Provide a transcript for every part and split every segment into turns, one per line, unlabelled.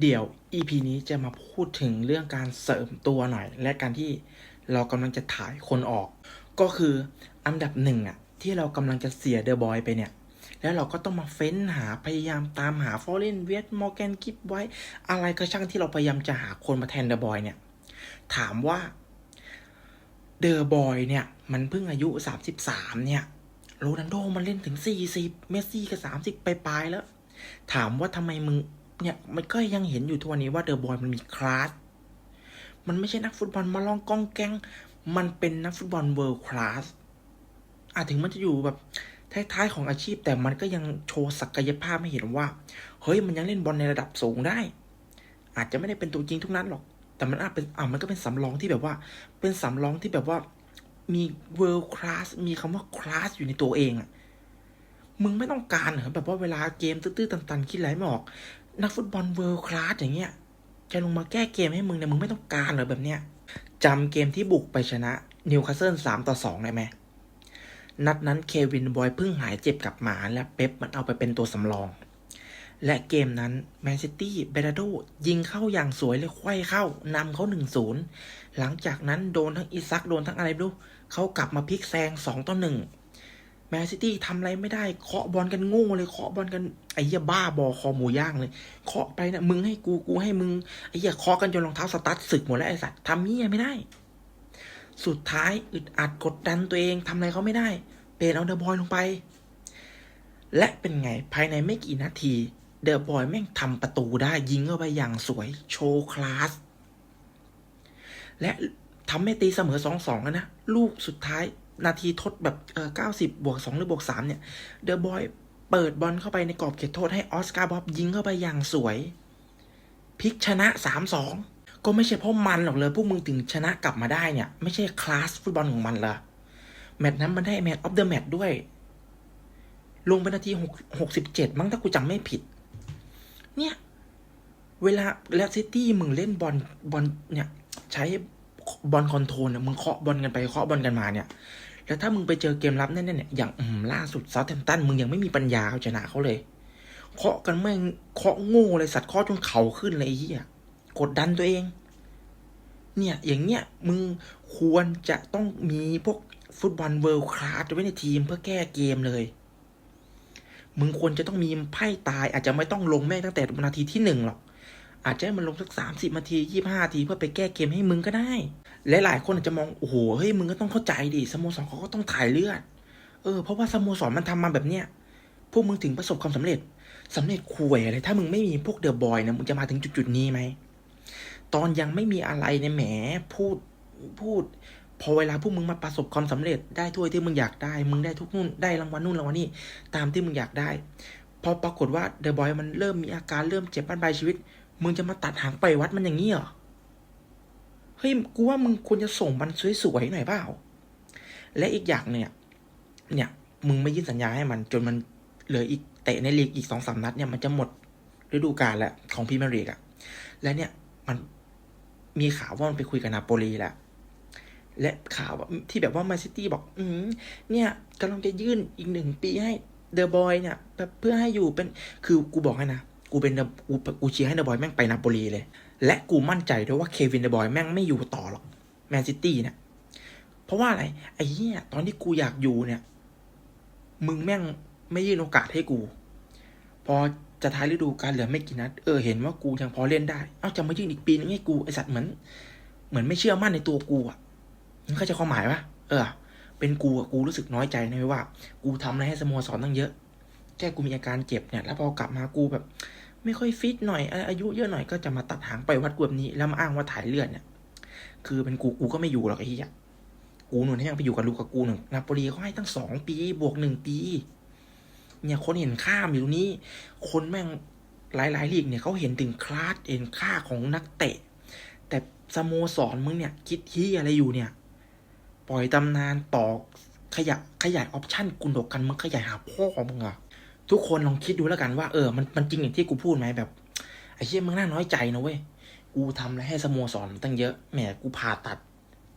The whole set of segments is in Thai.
เดี๋ยว EP นี้จะมาพูดถึงเรื่องการเสริมตัวหน่อย และการที่เรากำลังจะถ่ายคนออก ก็คืออันดับหนึ่งอะที่เรากำลังจะเสียเดอะบอยไปเนี่ย แล้วเราก็ต้องมาเฟ้นหาพยายามตามหาฟอร์เรนเวสมอร์แกนกิฟไว้ อะไรก็ช่างที่เราพยายามจะหาคนมาแทนเดอะบอยเนี่ย ถามว่าเดอะบอยเนี่ย มันเพิ่งอายุ 33 เนี่ยโรนัลโดมันเล่นถึง 40 เมสซี่ก็30 ไปปลายๆแล้ว ถามว่าทำไมมึง เนี่ยมันก็ยังเห็นอยู่ทุกวันนี้ว่าเดอะบอยมันมีคลาส มันไม่ใช่นักฟุตบอลมาลองกองแกง มันเป็นนักฟุตบอลเวิลด์คลาสอาจถึงมันจะอยู่แบบท้ายๆของอาชีพ แต่มันก็ยังโชว์ศักยภาพให้เห็นว่า เฮ้ยมันยังเล่นบอลในระดับสูงได้ อาจจะไม่ได้เป็นตัวจริงทุกนัดหรอก แต่มันอาจเป็นอ่ามันก็เป็นสำรองที่แบบว่า เป็นสำรองที่แบบว่ามี world class มีคำว่า class อยู่ในตัวเองอะมึงไม่ต้องการเหรอแบบว่าเวลาเกมตื้อๆตันๆ คิดอะไรไม่ออก นักฟุตบอล world class อย่างเงี้ย จะลงมาแก้เกมให้มึงเนี่ยมึงไม่ต้องการเหรอแบบเนี้ยจำเกมที่บุกไปชนะนิวคาสเซิลสามต่อสองได้ไหมนัดนั้นเควินบอยเพิ่งหายเจ็บกลับมาและเป๊ปมันเอาไปเป็นตัวสำรอง และเกมนั้นแมนซิตี้เบราโดยิงเข้าอย่างสวยเลยไขว้เข้านำเขาหนึ่งศูนย์หลังจากนั้นโดนทั้งอิซักโดนทั้งอะไรไม่รู้เขากลับมาพลิกแซงสองต่อหนึ่ง แมนซิตี้ทำอะไรไม่ได้เคาะบอลกันโง่เลยเคาะบอลกันไอ้เหี้ยบ้าบอคอหมูย่างเลยเคาะไปนะมึงให้กูกูให้มึงไอ้เหี้ยเคาะกันจนรองเท้าสตั๊ดสึกหมดแล้วไอ้สัตว์ทำนี้ยไม่ได้ สุดท้ายอึดอัดกดดันตัวเองทำอะไรเขาไม่ได้เปลี่ยนเอาเดอะบอยลงไป และเป็นไงภายในไม่กี่นาที เดอะบอยแม่งทำประตูได้ยิงเข้าไปอย่างสวยโชว์คลาสและทำให้ตีเสมอสองสองนะ ลูกสุดท้าย นาทีทดแบบเออเก้าสิบบวกสองหรือบวกสามเนี่ย เดอะบอยเปิดบอลเข้าไปในกรอบเขตโทษให้ออสการ์บ๊อบยิงเข้าไปอย่างสวยพลิกชนะสามสองก็ไม่ใช่เพราะมันหรอกเลยพวกมึงถึงชนะกลับมาได้เนี่ย ไม่ใช่คลาสฟุตบอลของมันเลยแมตช์นั้นมันได้แมตช์ออฟเดอะแมตช์ด้วย ลงไปนาทีหกหกสิบเจ็ดมั้งถ้ากูจำไม่ผิด เนี่ย เวลาแล้วซิตี้มึงเล่นบอลบอลเนี่ย ใช้ บอลคอนโทรลเนี่ยมึงเคาะบอลกันไปเคาะบอลกันมาเนี่ยแล้วถ้ามึงไปเจอเกมรับแน่ๆเนี่ยอย่างล่าสุดเซาท์แฮมป์ตันมึงยังไม่มีปัญญาเอาชนะเขาเลย เคาะกันแม่งเคาะโง่เลยสัตว์เคาะจนเข่าขึ้นเลยไอ้เหี้ยกดดันตัวเอง เนี่ยอย่างเงี้ยมึงควรจะต้องมีพวกฟุตบอลเวิลด์คลาสไว้ในทีมเพื่อแก้เกมเลย มึงควรจะต้องมีไพ่ตายอาจจะไม่ต้องลงแม่งตั้งแต่นาทีที่หนึ่งหรอก อาจจะให้มันลงสักสามสิบนาทียี่ห้านาทีเพื่อไปแก้เกมให้มึงก็ได้ และหลายคนอาจจะมอง โอ้โห เฮ้ย มึงก็ต้องเข้าใจดิ สโมสรเขาก็ต้องถ่ายเลือด เออ เพราะว่าสโมสรมันทำมาแบบเนี้ย พวกมึงถึงประสบความสำเร็จสำเร็จคุยอะไร ถ้ามึงไม่มีพวกเดอะบอยนะ มึงจะมาถึงจุดๆนี้ไหม ตอนยังไม่มีอะไรเนี่ยแหม พูด พูด พอเวลาพวกมึงมาประสบความสำเร็จ ได้ถ้วยที่มึงอยากได้ มึงได้ทุกนู่น ได้รางวัลนู่นรางวัลนี่ ตามที่มึงอยากได้ พอปรากฏว่าเดอะบอยมันเริ่มมีอาการเริ่มเจ็บบ้านปลายชีวิต มึงจะมาตัดหางไปวัดมันอย่างนี้เหรอ เฮ้ย กูว่ามึงควรจะส่งมันสวยๆหน่อยเปล่า และอีกอย่างเนี่ย เนี่ย มึงไม่ยื่นสัญญาให้มัน จนมันเหลืออีกเตะในลีกอีกสองสามนัดเนี่ยมันจะหมดฤดูกาลแล้วของพรีเมียร์ลีกอะและเนี่ยมันมีข่าวว่ามันไปคุยกับนาโปลีแล้ว และข่าวที่แบบว่าแมนซิตี้บอก อืมเนี่ยกำลังจะยื่นอีกหนึ่งปีให้เดอะบอยเนี่ยแบบเพื่อให้อยู่เป็นคือกูบอกให้นะ กูเป็นกูกูเชียร์ให้เดอะบอยแม่งไปนาโปลีเลย และกูมั่นใจด้วยว่าเควินเดอะบอยแม่งไม่อยู่ต่อหรอกแมนซิตี้เนี่ยเพราะว่าอะไรไอ้เหี้ยตอนที่กูอยากอยู่เนี่ย มึงแม่งไม่ยื่นโอกาสให้กู พอจะท้ายฤดูกาลเหลือไม่กี่นัดเออเห็นว่ากูยังพอเล่นได้ เอ้าจะมายื่นอีกปีนึงให้กูไอสัตว์เหมือน เหมือนไม่เชื่อมั่นในตัวกูอะมึงเข้าใจความหมายปะเออ เป็นกูอะกูรู้สึกน้อยใจนะว่า กูทำอะไรให้สโมสรตั้งเยอะแค่กูมีอาการเจ็บเนี่ย แล้วพอกลับมากูแบบ ไม่ค่อยฟิตหน่อยอายุเยอะหน่อยก็จะมาตัดหางไปวัดกูแบนี้ แล้วมาอ้างว่าถ่ายเลือดเนี่ยคือเป็นกูกูก็ไม่อยู่หรอกไอ้เหี้ยกูหนุนให้ยังไปอยู่กับลูกกับกูหนึ่งนาโปลีเขาให้ตั้งสองปีบวกหนึ่งปี เนี่ยคนเห็นค่าอยู่ตรงนี้ คนแม่งหลายๆลีกเนี่ยเขาเห็นถึงคลาสเห็นค่าของนักเตะ แต่สโมสรมึงเนี่ย คิดที่อะไรอยู่เนี่ย ปล่อยตำนานต่อขยะขยายออปชั่นกุนโดกันมึงขยายหาพ่อของมึงอะ ทุกคนลองคิดดูแล้วกันว่าเออมันมันจริงอย่างที่กูพูดไหมแบบไอ้เชี่ยมึงน่าน้อยใจนะเว้ยกูทำอะไรให้สโมสรตั้งเยอะแหมกูผ่าตัด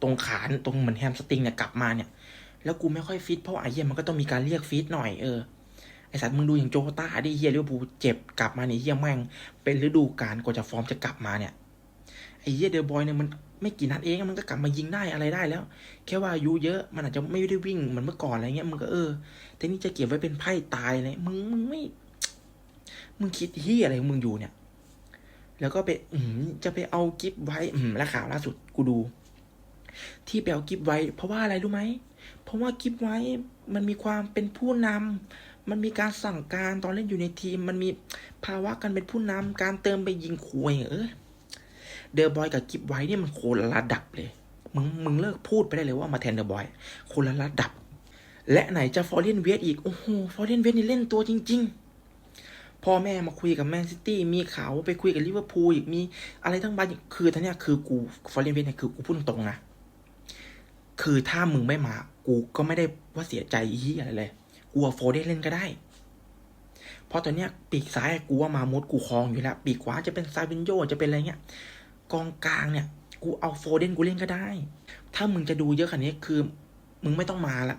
ตรงขาตรงเหมือนแฮมสติงเนี่ยกลับมาเนี่ย แล้วกูไม่ค่อยฟิตเพราะไอ้เหี้ยมันก็ต้องมีการเรียกฟิตหน่อยเออไอสัตว์มึงดูอย่างโจต้าดิเฮียลิเวอร์พูลเจ็บกลับมาเนี่ยเฮียแม่งเป็นฤดูกาลกว่าจะฟอร์มจะกลับมาเนี่ย เฮียเดอะบอยเนี่ยมันไม่กี่นัดเองมันก็กลับมายิงได้อะไรได้แล้ว แค่ว่าอายุเยอะมันอาจจะไม่ได้วิ่งเหมือนเมื่อก่อนอะไรเงี้ยมึงก็เออแต่นี่จะเก็บไว้เป็นไพ่ตายเลยมึงมึงไม่ มึงคิดเฮียอะไรมึงอยู่เนี่ย แล้วก็ไปอืจะไปเอากิฟไว้อืมและข่าวล่าสุดกูดู ที่ไปเอากิฟไว้ เพราะว่าอะไรรู้ไหมเพราะว่ากิฟไว้มันมีความเป็นผู้นำมันมีการสั่งการตอนเล่นอยู่ในทีม มันมีภาวะการเป็นผู้นำการเติมไปยิงคุยเออ เดอะบอยกับกิฟไว้เนี่ยมันโคนละระดับเลย มึงมึงเลิกพูดไปได้เลยว่ามาแทนเดอะบอยคนละระดับ และไหนจะฟอร์เรนเวสอีก โอ้โห ฟอร์เรนเวสนี่เล่นตัวจริง ๆ พ่อแม่มาคุยกับแมนซิตี้ มีข่าวว่าไปคุยกับลิเวอร์พูลอีก มีอะไรทั้งบ้านคือท่านเนี่ยคือกูฟอร์เรนเวสเนี่ยคือกูพูดตรงๆนะคือถ้ามึงไม่มา กูก็ไม่ได้ว่าเสียใจยี่อะไรเลย กูเอาโฟเดนเล่นก็ได้ เพราะตอนเนี้ยปีกซ้ายกูว่ามามุดกูคลองอยู่แล้ว ปีกขวาจะเป็นซาวินโยจะเป็นอะไรเงี้ย กองกลางเนี่ย กูเอาโฟเดนกูเล่นก็ได้ ถ้ามึงจะดูเยอะขนาดนี้คือ มึงไม่ต้องมาละ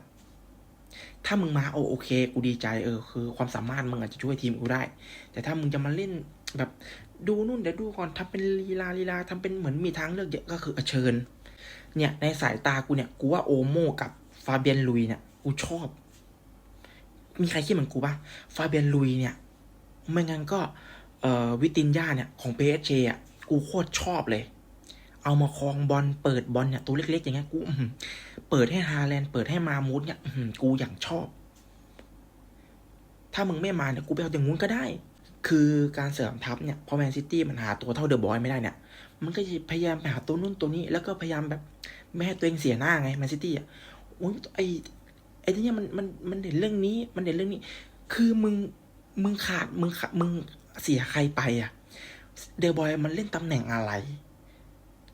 ถ้ามึงมาโอโอเค กูดีใจเออคือ ความสามารถมึงอาจจะช่วยทีมกูได้ แต่ถ้ามึงจะมาเล่นแบบดูนู่นเดี๋ยวดูก่อนทำเป็นลีลาลีลาทำเป็นเหมือนมีทางเลือกเยอะก็คือเชิญ เนี่ยในสายตากูเนี่ยกูว่าโอโมกับฟาเบียนลุยเนี่ยกูชอบ มีใครคิดเหมือนกูปะฟาเบียนลุยเนี่ยไม่งั้นก็เอ่อวิตินยาเนี่ยของเปเอชเอะ กูโคตรชอบเลย เอามาคลองบอลเปิดบอลเนี่ยตัวเล็กๆอย่างเงี้ยกูเปิดให้ฮาแลนด์เปิดให้มามูดเนี่ยกูอย่างชอบ ถ้ามึงไม่มาเนี่ยกูไปเอาอย่างงู้นก็ได้ คือการเสริมทัพเนี่ยพอแมนซิตี้มันหาตัวเท่าเดอะบอยไม่ได้เนี่ย มันก็จะพยายามไปหาตัวนู่นตัวนี้ แล้วก็พยายามแบบไม่ให้ตัวเองเสียหน้าไงแมนซิตี้อะโอ้ยไอไอ้ที่เนี่ยมันมันมันเด่นเรื่องนี้ มันเด่นเรื่องนี้ คือมึงมึงขาดมึงขาดมึงเสียใครไปอะ เดอะบอยมันเล่นตำแหน่งอะไร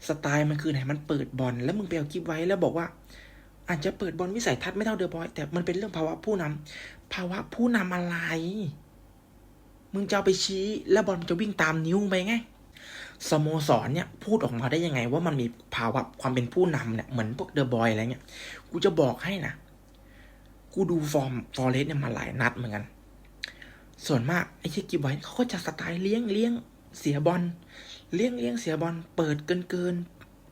สไตล์มันคือไหนมันเปิดบอลแล้วมึงไปเอากิฟไว้แล้วบอกว่า อาจจะเปิดบอลวิสัยทัศน์ไม่เท่าเดอบอย แต่มันเป็นเรื่องภาวะผู้นำภาวะผู้นำอะไร มึงจะเอาไปชี้แล้วบอลมันจะวิ่งตามนิ้วไปไงสโมสรเนี่ยพูดออกมาได้ยังไง ว่ามันมีภาวะความเป็นผู้นำเนี่ยเหมือนพวกเดอะบอยอะไรเงี้ย กูจะบอกให้นะ กูดูฟอร์มฟอร์เรสเนี่ยมาหลายนัดเหมือนกัน ส่วนมากไอ้ที่กิบไว้เขาก็จะสไตล์เลี้ยงเลี้ยง เสียบอลเลี้ยงเลี้ยงเสียบอลเปิดเกินเกิน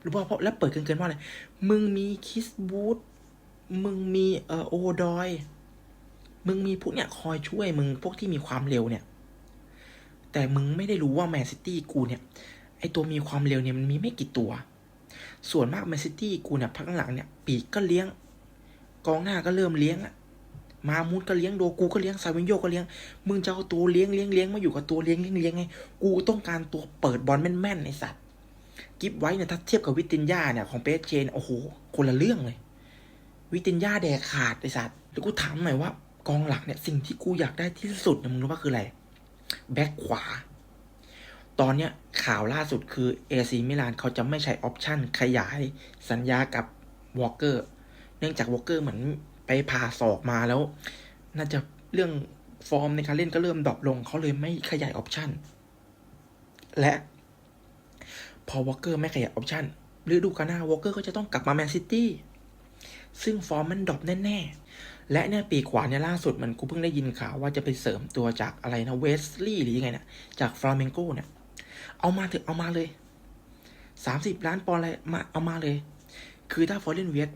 หรือว่าเพราะแล้วเปิดเกินเกินเพราะอะไรมึงมีคิสบูธมึงมีเออโอดอย มึงมีพวกเนี่ยคอยช่วยมึงพวกที่มีความเร็วเนี่ย แต่มึงไม่ได้รู้ว่าแมนซิตี้กูเนี่ยไอตัวมีความเร็วเนี่ยมันมีไม่กี่ตัว ส่วนมากแมนซิตี้กูเนี่ยพักหลังเนี่ยปีกก็เลี้ยง กองหน้าก็เริ่มเลี้ยงอะ มามูดก็เลี้ยงโดกูก็เลี้ยงซาวินโยก็เลี้ยง มึงจะเอาตัวเลี้ยงเลี้ยงเลี้ยงมาอยู่กับตัวเลี้ยงเลี้ยงเลี้ยงไง กูต้องการตัวเปิดบอลแม่นๆไอสัตว์ กิฟไว้เนี่ยถ้าเทียบกับวิตินยาเนี่ยของเปสเชนโอ้โหคนละเรื่องเลย วิตินยาแดกขาดไอสัตว์ แล้วกูถามหน่อยว่ากองหลังเนี่ยสิ่งที่กูอยากได้ที่สุดเนี่ยมึงรู้ว่าคืออะไร แบ็คขวา ตอนเนี้ยข่าวล่าสุดคือเอซีมิลานเขาจะไม่ใช้ออปชั่นขยายสัญญากับวอลเกอร์ เนื่องจากวอลเกอร์เหมือน ไปผ่าศอกมาแล้ว น่าจะเรื่องฟอร์มในการเล่นก็เริ่มดรอปลง เขาเลยไม่ขยายออปชั่น และพอวอลเกอร์ไม่ขยายออปชั่นฤดูกาลหน้าวอลเกอร์ก็จะต้องกลับมาแมนซิตี้ซึ่งฟอร์มมันดรอปแน่ๆ และเนี่ยปีกขวาเนี่ยล่าสุดมันกูเพิ่งได้ยินข่าวว่าจะไปเสริมตัวจากอะไรนะเวสลีย์หรือยังไงเนี่ยจากฟลาเมงโกเนี่ย เอามาเถอะเอามาเลยสามสิบล้านปอนด์อะไรมาเอามาเลย คือถ้าฟอร์เรนเวส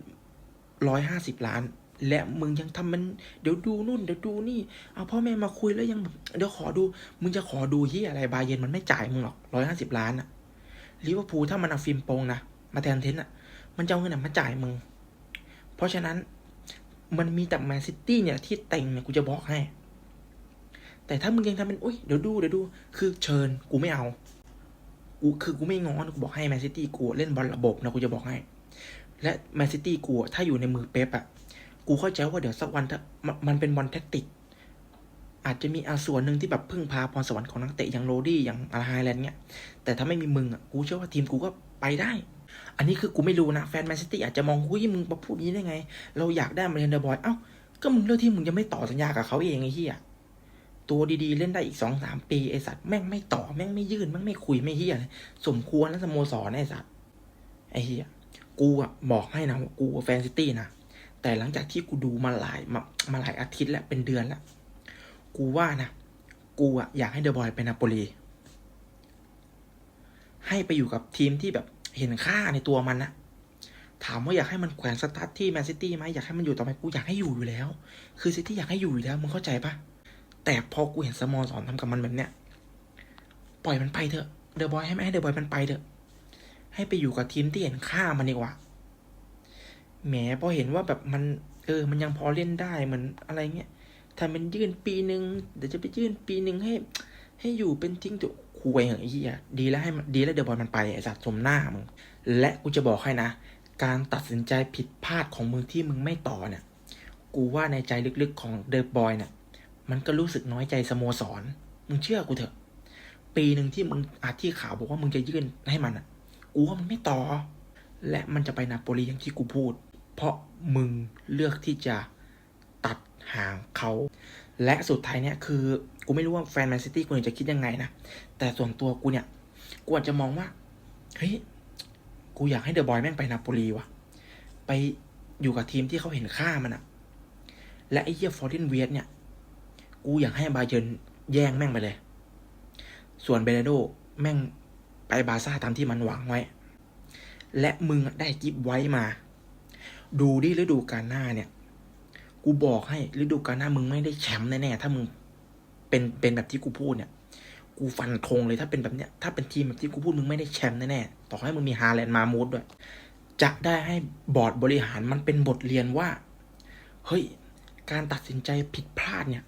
ร้อยห้าสิบล้าน และมึงยังทำมันเดี๋ยวดูนู่นเดี๋ยวดูนี่เอาพ่อแม่มาคุยแล้วยังเดี๋ยวขอดู มึงจะขอดูที่อะไรบาเยนมันไม่จ่ายมึงหรอกร้อยห้าสิบล้านอะลิเวอร์พูลถ้ามันเอาฟิล์มโปงนะมาแทนเทนอะมันจะเอาเงินไหนมาจ่ายมึง เพราะฉะนั้นมันมีแต่แมนซิตี้เนี่ยที่เต็งเนี่ยกูจะบอกให้ แต่ถ้ามึงยังทำเป็นอุ้ยเดี๋ยวดูเดี๋ยวดู คือเชิญกูไม่เอากูคือกูไม่งอนกูบอกให้แมนซิตี้กูเล่นบอลระบบนะกูจะบอกให้ และแมนซิตี้กูถ้าอยู่ในมือเป๊ปอะ กูเข้าใจว่าเดี๋ยวสักวันถ้ามันเป็นบอลแทคติก อาจจะมีอาส่วนหนึ่งที่แบบพึ่งพาพรสวรรค์ของนักเตะอย่างโรดี้อย่างอาร์ไฮแลนด์เนี่ยแต่ถ้าไม่มีมึงอะกูเชื่อว่าทีมกูก็ไปได้ อันนี้คือกูไม่รู้นะแฟนแมนซิตี้อาจจะมองหุ้ยมึงมาพูดนี้ได้ไง เราอยากได้มาเทนเดอร์บอยเอ้าก็มึงเลือกที่มึงยังไม่ต่อสัญญากับเขาเองไอ้เหี้ยตัวดีๆ เล่นได้อีกสองสามปีไอ้สัตว์แม่งไม่ต่อแม่งไม่ยื่นแม่งไม่คุยไม่เหี้ยเลยสมควรแล้วสโมสรไอ้สัตว์ไอ้เหี้ยกูอะบอกให้นะกูแฟนซิตี้นะ แต่หลังจากที่กูดูมาหลายมามาหลายอาทิตย์แล้วเป็นเดือนแล้ว กูว่านะ กูอะอยากให้เดอะบอยไปนาโปลีให้ไปอยู่กับทีมที่แบบเห็นค่าในตัวมันนะถามว่าอยากให้มันแขวนสตาร์ทที่แมนซิตี้ไหมอยากให้มันอยู่ต่อไปกูอยากให้อยู่อยู่แล้ว คือซิตี้อยากให้อยู่อยู่แล้วมึงเข้าใจปะแต่พอกูเห็นสโมสรทำกับมันแบบเนี้ยปล่อยมันไปเถอะเดอะบอยให้ไม่ให้เดอะบอยมันไปเถอะ ให้ไปอยู่กับทีมที่เห็นค่ามันดีกว่า แหมพอเห็นว่าแบบมัน เออ มันยังพอเล่นได้เหมือนอะไรเงี้ยถ้ามันยื่นปีหนึ่งเดี๋ยวจะไปยื่นปีหนึ่งให้ ให้อยู่เป็นทิ้งตัวคุยเหอะไอ้เหี้ยดีแล้วให้ดีแล้วเดอะบอยมันไปไอ้สัตว์สมหน้ามึงและกูจะบอกให้นะ การตัดสินใจผิดพลาดของมึงที่มึงไม่ต่อเนี่ย กูว่าในใจลึกๆของเดอะบอยเนี่ยมันก็รู้สึกน้อยใจสโมสร มึงเชื่อกูเถอะ ปีหนึ่งที่มึงอาที่ข่าวบอกว่ามึงจะยื่นให้มันอะ กูว่ามันไม่ต่อ และมันจะไปนาโปลีอย่างที่กูพูด เพราะมึงเลือกที่จะตัดห่างเขา และสุดท้ายเนี่ยคือ กูไม่รู้ว่าแฟนแมนซิตี้คนอื่นจะคิดยังไงนะ แต่ส่วนตัวกูเนี่ย กูอาจจะมองว่า เฮ้ย กูอยากให้เดอะบอยแม่งไปนาโปลีว่ะ ไปอยู่กับทีมที่เขาเห็นค่ามันอะและไอ้เหี้ยฟอร์เรนเวียเนี่ย กูอยากให้บาเยินแย่งแม่งไปเลย ส่วนเบเรโดแม่งไปบาซ่าตามที่มันหวังไว้ และมึงได้กิฟไว้มา ดูดิฤดูกาลหน้าเนี่ย กูบอกให้ฤดูกาลหน้ามึงไม่ได้แชมป์แน่ๆถ้ามึง เป็นเป็นแบบที่กูพูดเนี่ย กูฟันธงเลยถ้าเป็นแบบเนี้ยถ้าเป็นทีมแบบที่กูพูดมึงไม่ได้แชมป์แน่ๆต่อให้มึงมีฮาแลนด์มามูดด้วย จะได้ให้บอร์ดบริหารมันเป็นบทเรียนว่า เฮ้ย การตัดสินใจผิดพลาดเนี่ย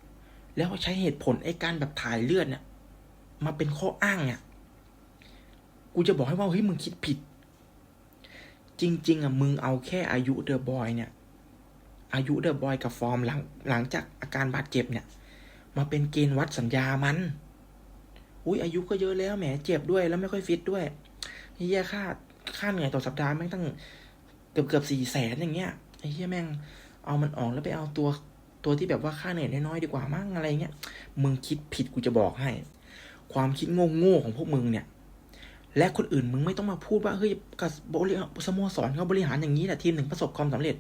แล้วใช้เหตุผลไอ้การแบบถ่ายเลือดเนี่ยมาเป็นข้ออ้างเนี่ย กูจะบอกให้ว่าเฮ้ยมึงคิดผิด จริง ๆอะมึงเอาแค่อายุเดอะบอยเนี่ย อายุเดอะบอยกับฟอร์มหลังหลังจากอาการบาดเจ็บเนี่ย มาเป็นเกณฑ์วัดสัญญามัน อุ้ยอายุก็เยอะแล้วแหมเจ็บด้วยแล้วไม่ค่อยฟิตด้วยเฮียค่าค่าเหนื่อยต่อสัปดาห์แม่งตั้งเกือบเกือบสี่แสนอย่างเงี้ยไอ้เฮียแม่ง เอามันออกแล้วไปเอาตัวตัวที่แบบว่าค่าเหนื่อยน้อยๆดีกว่ามั้งอะไรเงี้ยมึงคิดผิดกูจะบอกให้ ความคิดโง่ๆของพวกมึงเนี่ย และคนอื่นมึงไม่ต้องมาพูดว่าเฮ้ยกับบริสโมสรเขาบริหารอย่างนี้แหละทีมถึงประสบความสำเร็จ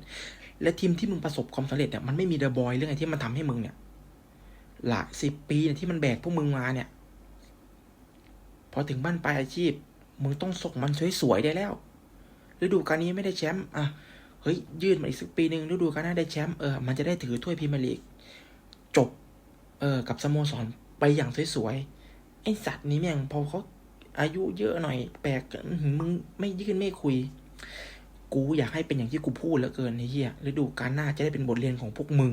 และทีมที่มึงประสบความสำเร็จเนี่ยมันไม่มีเดอะบอยเรื่องอะไอ้ที่มันทำให้มึงเนี่ยหลายสิบปีเนี่ยที่มันแบกพวกมึงมาเนี่ยพอถึงบ้านปลายอาชีพ มึงต้องส่งมันสวยๆได้แล้วฤดูกาลนี้ไม่ได้แชมป์อะเฮ้ยยืดมาอีกสักปีหนึ่งฤดูกาลหน้าได้แชมป์เออมันจะได้ถือถ้วยพรีเมียร์ลีกจบ เออ กับสโมสรไปอย่างสวยๆไอสัตว์นี้แม่งพอเขา อายุเยอะหน่อย แปลกมึงไม่ยื่นไม่คุย กูอยากให้เป็นอย่างที่กูพูดเหลือเกินไอ้เหี้ยฤดูกาลหน้าจะได้เป็นบทเรียนของพวกมึง